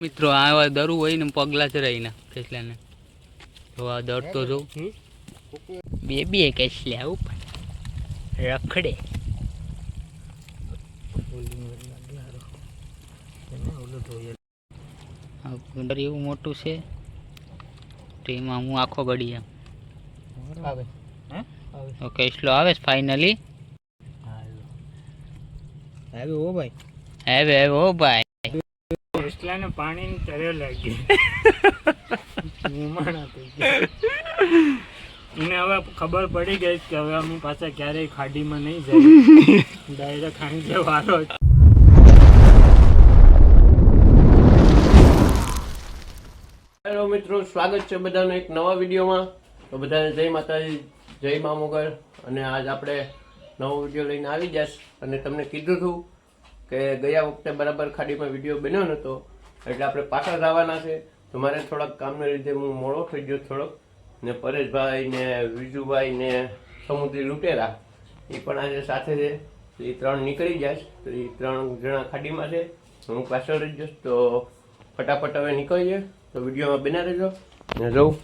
મિત્રો આવા દરું હોય ને પગલા જ રહીને કેસલાને. તો આ દર તો જો. બે બે કેસલા ઉપર રખડે. આ ગુંદર એવું મોટું છે તો એમાં હું આખો ગળી એમ. આવે. તો કેસલો આવે છે ફાઇનલી આવે. ઓ ભાઈ. હવે હવે ઓ ભાઈ. એટલાને પાણીની તરે લાગી. ઉમાણા થઈ ગયા. એને હવે ખબર પડી ગઈ કે હવે અમે પાછા ક્યારેય ખાડીમાં નહીં જાય ડાયરેક્ટ વારો જ. હેલો મિત્રો સ્વાગત છે બધાનો એક નવા વિડીયોમાં. તો બધાને જય માતાજી જય મા મોગલ અને આજ આપણે નવો વીડિયો લઈને આવી જશ અને તમને કીધું હતું કે ગયા વખતે બરાબર ખાડીમાં વીડિયો બન્યો નહોતો એટલે આપણે પાછા જવાના છે. તો મારે થોડાક કામને લીધે હું મોડો થઈ ગયો થોડોક. ને પરેશભાઈ ને વિજુભાઈ ને સમુદ્રી લૂંટેરા એ પણ આજે સાથે છે. તો એ ત્રણ નીકળી જાય તો એ ત્રણ જણા ખાડીમાં છે. હું પાછળ રહી જઈશ તો ફટાફટ હવે નીકળીએ. તો વિડીયોમાં બના રહેજો. ને જવું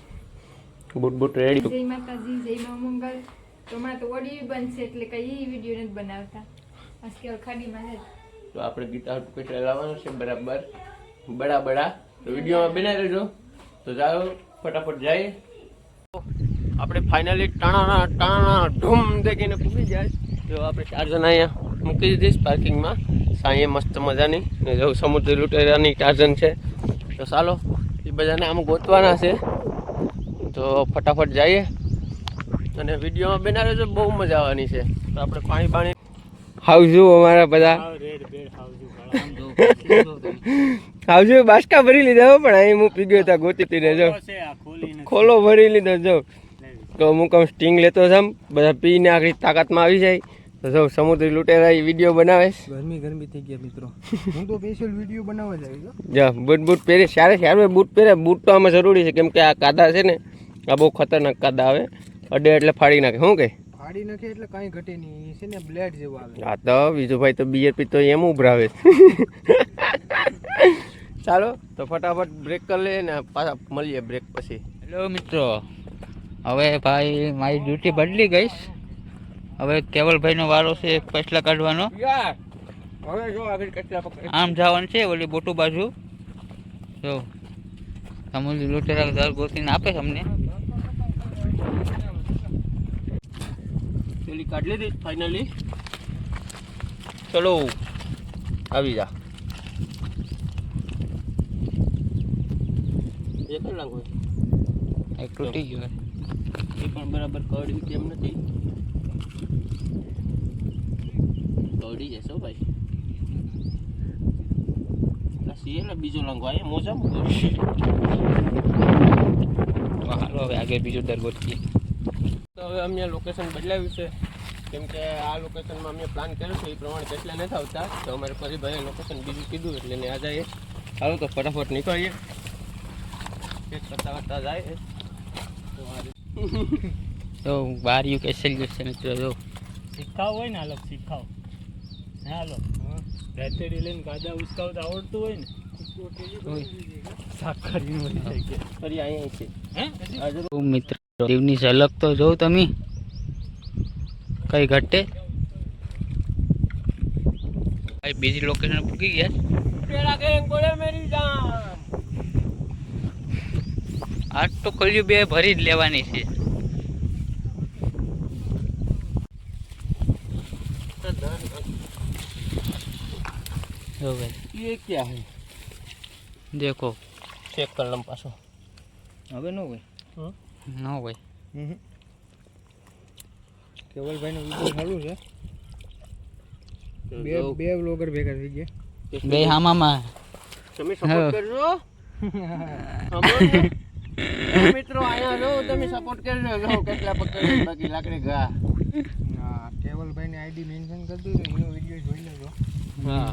બૂટ બૂટ રેડી જય માતાજી જય મા મંગલ. તો હમણાં તો ઓડિયો બનશે એટલે કઈ વીડિયો નથી બનાવતા. આજકાલ ખાડીમાં છે. તો આપણે ગીતા ટુકડા લાવવાનું છે? બરાબર. બડા બડા તો વિડીયોમાં બનાવી લેજો તો જાઓ ફટાફટ જઈએ આપણે ફાઇનલી ટાણા ટાણા ઢૂમ દેખીને પૂરી જાય. તો આપણે ચાર જણા અહીંયા મૂકી દીધી પાર્કિંગમાં સાંઈએ મસ્ત મજાની. ને જો સમુદ્ર લૂંટેરાની ટાર્ઝન છે. તો ચાલો એ બધાને આમ ગોતવાના છે. તો ફટાફટ જઈએ. અને વિડીયોમાં બનાવે રહેજો બહુ મજા આવવાની છે. તો આપણે પાણી પાણી હાવજુ અમારા બધા. હાવજુ બાસકા ભરી લીધા હો પણ અહીં હું પીગ્યો હતા ગોતી પીને જો. ખોલી ભરી લીધો જો. તો હું કહું સ્ટિંગ લેતો છું બધા પીને આખી તાકાતમાં આવી જાય. તો જો સમુદ્રી લૂંટેરા વીડિયો બનાવે. ગરમી ગરમી થઈ ગયા મિત્રો. હું તો સ્પેશિયલ વીડિયો બનાવવા જ આવી જો બૂટ બૂટ પહેરે સારે સારે બૂટ પહેરે. બૂટ તો આમાં જરૂરી છે કેમ કે આ કાદા છે ને આ બહુ ખતરનાક કાદા આવે. અડે એટલે ફાડી નાખે શું કે? ફાડી નાખે એટલે કાંઈ ઘટે નહીં. છે ને બ્લેડ જેવું આવે. હા તો બીજું ભાઈ તો બિયર પીતો એમ ઉભરાવે. ચાલો. તો ફટાફટ બ્રેક કરી લઈએ ને પાછા મળીએ બ્રેક પછી. હેલો મિત્રો. હવે ભાઈ મારી ડ્યુટી બદલી ગઈ હવે કેવલભાઈનો વારો છે પૈસલા કાઢવાનો. યાર હવે જો આગળ કેટલા પકડે. આમ જવાનું છે ઓલી બોટુ બાજુ. જો સમુદ્ર લૂંટેરા દર ગોતીને આપે છે અમને. પેલી કાઢ લીધી ફાઇનલી ચલો આવી જા. એ કલાક હોય એક તૂટી ગયો એ પણ બરાબર કવડી કેમ નથી. કવડી જશો ભાઈ? સિયેલા બીજો લાંગો આયા મોજા હાલો હવે આગળ બીજો દર ગોતીએ તો હવે અમે લોકેશન બદલાવ્યું છે. કેમ કે આ લોકેશનમાં અમે પ્લાન કર્યો છે એ પ્રમાણે કેટલા નથી આવતા. તો અમારે પરિભાઈએ લોકેશન બીજું કીધું એટલે ને આજે જઈએ તો ફટાફટ નીકળીએ એક કરતા કરતા જાય તો આ રીતે. તો બાર યુ કેસેલ ગયો છે મિત્રો જો શીખાવ હોય ને હાલો શીખાવ હા હાલો રેતેડી લઈને ગાદા ઉસકાવતા આવડતું હોય ને ઓય. સાકરી મળી જાય કે ફરી અહીંયા છે હે આ જો તો મિત્રો દેવની ઝલક તો જોઉં તમે કઈ ઘટે ભાઈ બીજી લોકેશન પૂકી ગયા તેરા ગેંગ બોલે મેરી જાન આજ તો ખોલ્યું બે ભરી જ લેવાની છે જો ભાઈ ये क्या है દેખો ચેક કર લમ પાછો હવે ન હોય ન હોય કેવલભાઈનો વિડીયો સારું છે તો બે જો, બે બ્લોગર ભેગા થઈ ગયા બે હામામાં તમે હા. સપોર્ટ કરજો સાંભળો ને? જો મિત્રો અહીંયા જો તમે સપોર્ટ કરજો. જો કેટલા પકડે બાકી લાકડી ઘા. હા કેવલભાઈની આઈડી મેન્શન કરી દીધું એનો વીડિયો જોઈ લેજો. હા.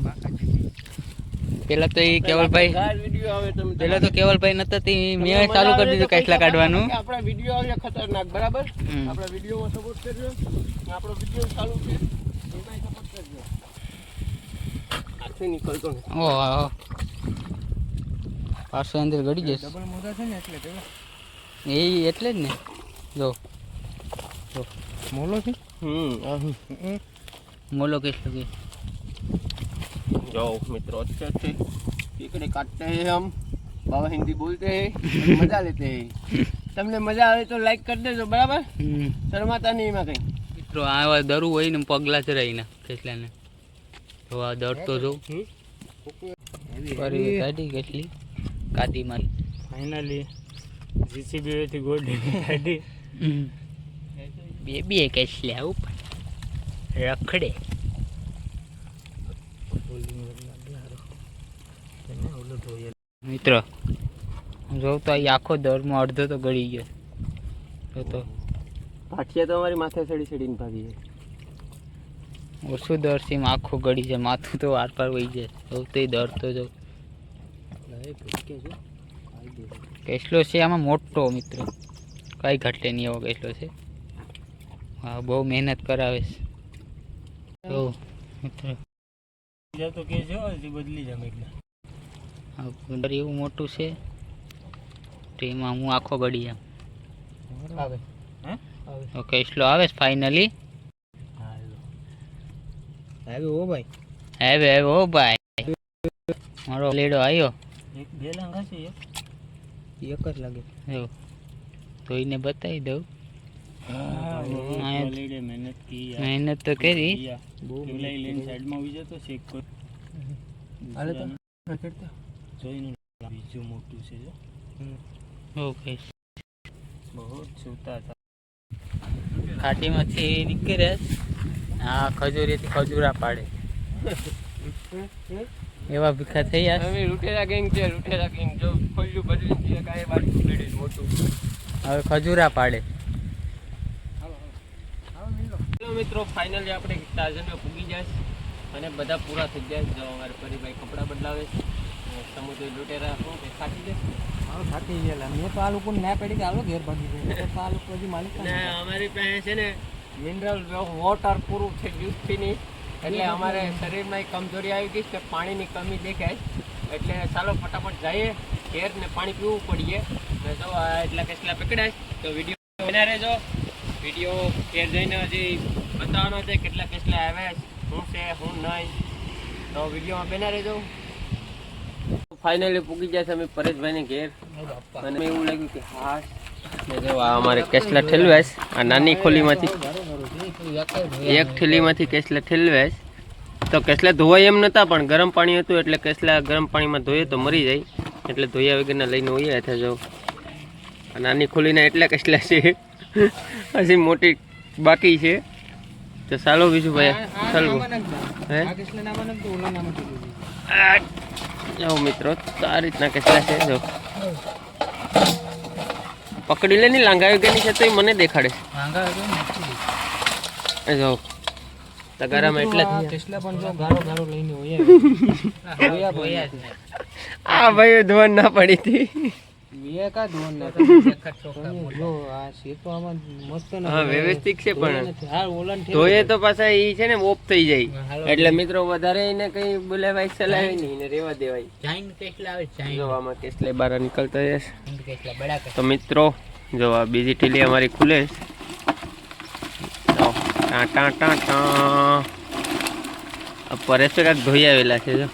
પેલા તો એ કેવલભાઈ ઘા વિડિયો આવે તમે પેલા તો કેવલભાઈ નતા તે મેં ચાલુ કરી દીધું કેટલા કાઢવાનું. આપણા વિડિયો આવે ખતરનાક બરાબર? આપણા આપણા વિડિયોમાં સપોર્ટ કરજો. ને આપણો વિડિયો ચાલુ છે. એમાં સપોર્ટ કરજો. આથી નીકળતો ઓહો પાછો અંદર ગડી જશે ડબલ મોઢા છે ને એટલે પેલા એ એટલે જ ને જો મોલો છે हम्म अहं। મોલો કેટલો કે जाओ मित्रों अच्छे अच्छे केकड़े काटते हैं हम बाबा हिंदी बोलते हैं और मजा लेते हैं તમને મજા આવે તો લાઈક કરી દેજો બરાબર શરમાતા નહીં એમાં કંઈ મિત્રો આવા દરું હોય ને પગલા ચરાવીને કેટલાને તો આ દરતો જો ફરી કાઢી કેટલી કાદી મારી ફાઇનલી જીસીબી થી ગોડી કાઢી. બે બે કેટલા ઉપર રખડે. મિત્ર જોઉં તો અહીં આખો દરમાં અડધો તો ગળી ગયો. જો તો. પાઠિયા તો અમારી માથે સડી સડીને ભાગી જાય ઓછું દર છે આખું ગળી જાય માથું તો વાર પાર વહી જાય. જોઉં તો દર તો જો. કેસલો છે આમાં મોટો મિત્રો. કઈ ઘટે નહીં એવો કેસલો છે. હા બહુ મહેનત કરાવે છે. મિત્રો. તો બદલી જામ ગુંદર એવું મોટું છે તો એમાં હું આખો ગળી જામ આવે. હે? કેસલો આવે છે ફાઇનલી આવે ઓ ભાઈ. હવે હવે ઓ ભાઈ. મારો લેડો આવ્યો એક બે લાંઘા છે એક જ લાગે. તો એને બતાવી દઉં. મહેનત તો કરી. બીજું મોટું છે ઓકે. બહુ છૂટા હતા. ખાટીમાંથી નીકળે. આ ખજૂરીથી ખજૂરા પાડે. એવા ભીખા થઈ ગયા. અમે રૂટેરા ગેંગ છે રૂટેરા ગેંગ. જો ખોલ્યું બદલી છે કાય બાજુ ખુલેડી મોટું. હવે ખજૂરા પાડે. હેલો મિત્રો ફાઇનલી આપણે તાજનમાં પૂગી જાય અને બધા પૂરા થઈ જાય જો અમારે પરીભાઈ કપડાં બદલાવે સમુદ્ર લૂટેરા શું કે ખાટી જાય થાકી ગયેલા. મેં તો આ લોકોને ના પડી કે હાલો ઘેર ભાગી ગયો તો આ લોકો હજી માલિક અમારી પાસે છે ને મિનરલ વોટર પૂરું છે નહીં એટલે અમારે શરીરમાં એક કમજોરી આવી ગઈ છે પાણીની કમી દેખાય એટલે ચાલો ફટાફટ જઈએ, ઘેર ને પાણી પીવું પડીએ. ને એટલા કેટલા પકડાય તો વીડિયો બના રહેજો. વીડિયો ઘેર જઈને હજી બતાવવાનો છે કેટલા કેટલા આવે શું છે, શું નહીં. તો વિડીયોમાં બના રહેજો. ફાઇનલી પૂગી જાય છે અમે પરેશભાઈને ઘેર. અને એવું લાગ્યું કે હા. ને જો આ અમારે કેસલા ઠેલવાશ આ નાની ખોલીમાંથી. એક થેલીમાંથી કેસલા ઠેલવેશ તો કેસલા ધોવાય એમ નતા, પણ ગરમ પાણી હતું એટલે કેસલા ગરમ પાણીમાં ધોઈએ તો મરી જાય. એટલે ધોયા વગરના લઈને હોઈએ હતા જો. નાની ખુલીને એટલા કેસલા છે. હજી મોટી બાકી છે. તો ચાલો બીજું ભાઈ, ચાલો. હે? કિસલે મિત્રો તો આ રીતના કેટલા છે, જો. પકડી લે ની લાંઘા વગેરેની છે તો એ મને દેખાડે છે. જો તગારામાં એટલા જ. પણ જો ગારો ગારો લઈને હોય હોયા ભાઈ આ ભાઈ ધોન ના પડી હતી. વીએ ધોન ના જો આ છે તો આમાં મસ્ત ના હા વ્યવસ્થિત છે પણ. હા ઓલન ધોયે તો પાછા ઈ છે ને ઓફ થઈ જાય. એટલે મિત્રો વધારે એને કઈ બોલાવાય ચલાવે નહીં ને રેવા દેવાય. જાઈન કેટલા આવે? જાઈન. જો આમાં કેસલે બહાર નીકળતા જશે તો મિત્રો જો આ બીજી ટીલી અમારી ખુલે. છે. જો ટા ટા ટા. ટા પરેશ તો કાંઈક ધોઈ આવેલા છે, જો.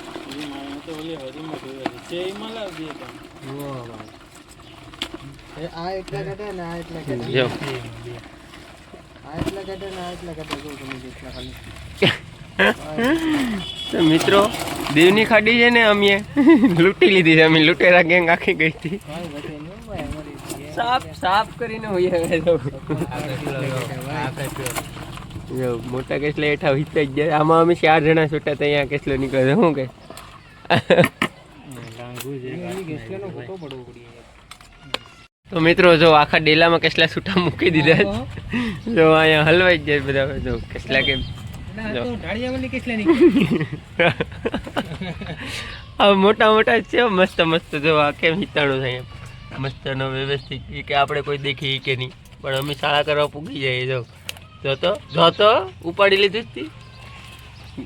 મિત્રો, દેવની ખાડી છે ને અમે લૂંટી લીધી છે. અમે લૂંટેરા ગેંગ આખી ગઈ હતી. સાફ સાફ કરીને હોઈ આવે જો, મોટા કેસલા હેઠા જ જાય આમાં અમે ચાર જણા છૂટા ત્યાં કેસલો નીકળે શું કે? તો મિત્રો, જો, આખા ડેલામાં કેસલા છૂટા મૂકી દીધા જો, અહીંયા હલવાઈ જાય બધા. જો, કેસલા આ મોટા મોટા છે. મસ્ત મસ્ત. જો, આ કેમ હિતાણું થાય મસ્ત નો વ્યવસ્થિત. કે આપણે કોઈ દેખી કે નહીં. પણ અમે શાળા કરવા પૂગી જઈએ, જો. જો તો જો તો ઉપાડી લીધું જ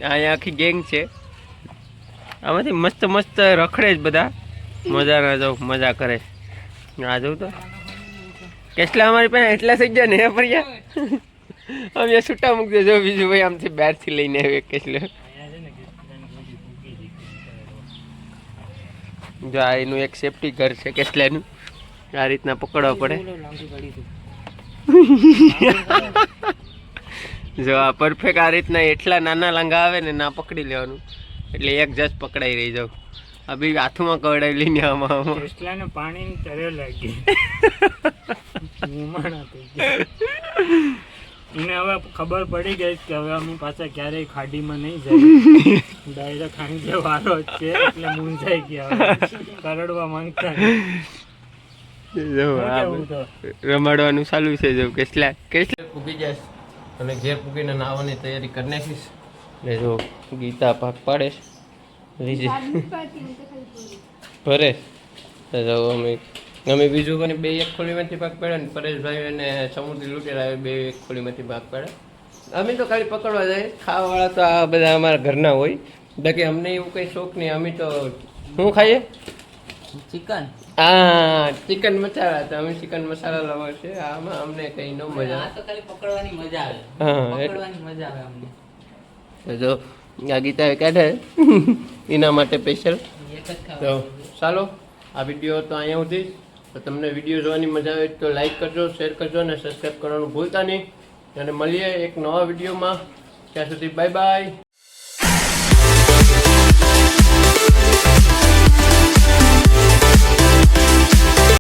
અહીંયા આખી ગેંગ છે. આમાંથી મસ્ત મસ્ત રખડે જ બધા. મજા ના જાઉં મજા કરે. આ જવું તો. કેટલા અમારી પાસે એટલા થઈ ગયા ને ફરિયા? અમે છૂટા મૂકી દેજો બીજું ભાઈ આમથી બહારથી લઈને આવ્યો કેટલો ને જો આ એનું એક સેફટી ઘર છે કેટલાનું. આ રીતના પકડવા પડે. જો આ પરફેક્ટ આ રીતના એટલા નાના લાંગા આવે ને ના પકડી લેવાનું. એટલે એક જસ પકડાઈ રહી જાવ આ બી હાથમાં કવડાવી લઈને આમાં આમાં. પાણીની તરે લાગી. થઈ ગયા હવે ખબર પડી ગઈ કે હવે અમે પાછા ક્યારેય ખાડીમાં નહીં જાય ડાયરેક્ટ વારો જ છે એટલે મૂંઝાઈ ગયા કરડવા માંગતા? રમાડવાનું ચાલુ છે જો. કેટલા કેટલા પૂગી જશ. અને ઘેર પૂગીને નાહવાની તૈયારી કરી નાખીશ. ને જો ગીતા પાક પાડે છે. રીજે સાદું પાતી ને તો ખાલી પૂરી. ભરે. જો અમે અમે બીજું કોને બે એક ખોલીમાંથી ભાગ પાડ્યા ને પરેશભાઈ અને સમુદ્રી લૂંટેલા બે એક ખોલીમાંથી ભાગ પાડે અમે તો ખાલી પકડવા જાય. ખાવાવાળા તો આ બધા અમારા ઘરના હોય. બાકી અમને એવું કંઈ શોખ નહીં. અમે તો શું ખાઈએ? ચિકન હા ચિકન મસાલા તો અમે ચિકન મસાલા લવર છે? આમાં અમને કંઈ ન મજા આ તો ખાલી પકડવાની મજા આવે. હા પકડવાની મજા આવે અમને. તો જો આ ગીતાએ કાઢે. એના માટે સ્પેશિયલ તો ચાલો આ વીડિયો તો અહીંયા સુધી તો તમને વીડિયો જોવાની મજા આવે તો લાઈક કરજો શેર કરજો અને સબસ્ક્રાઈબ કરવાનું ભૂલતા નહીં. અને મળીએ એક નવા વિડીયોમાં ત્યાં સુધી બાય બાય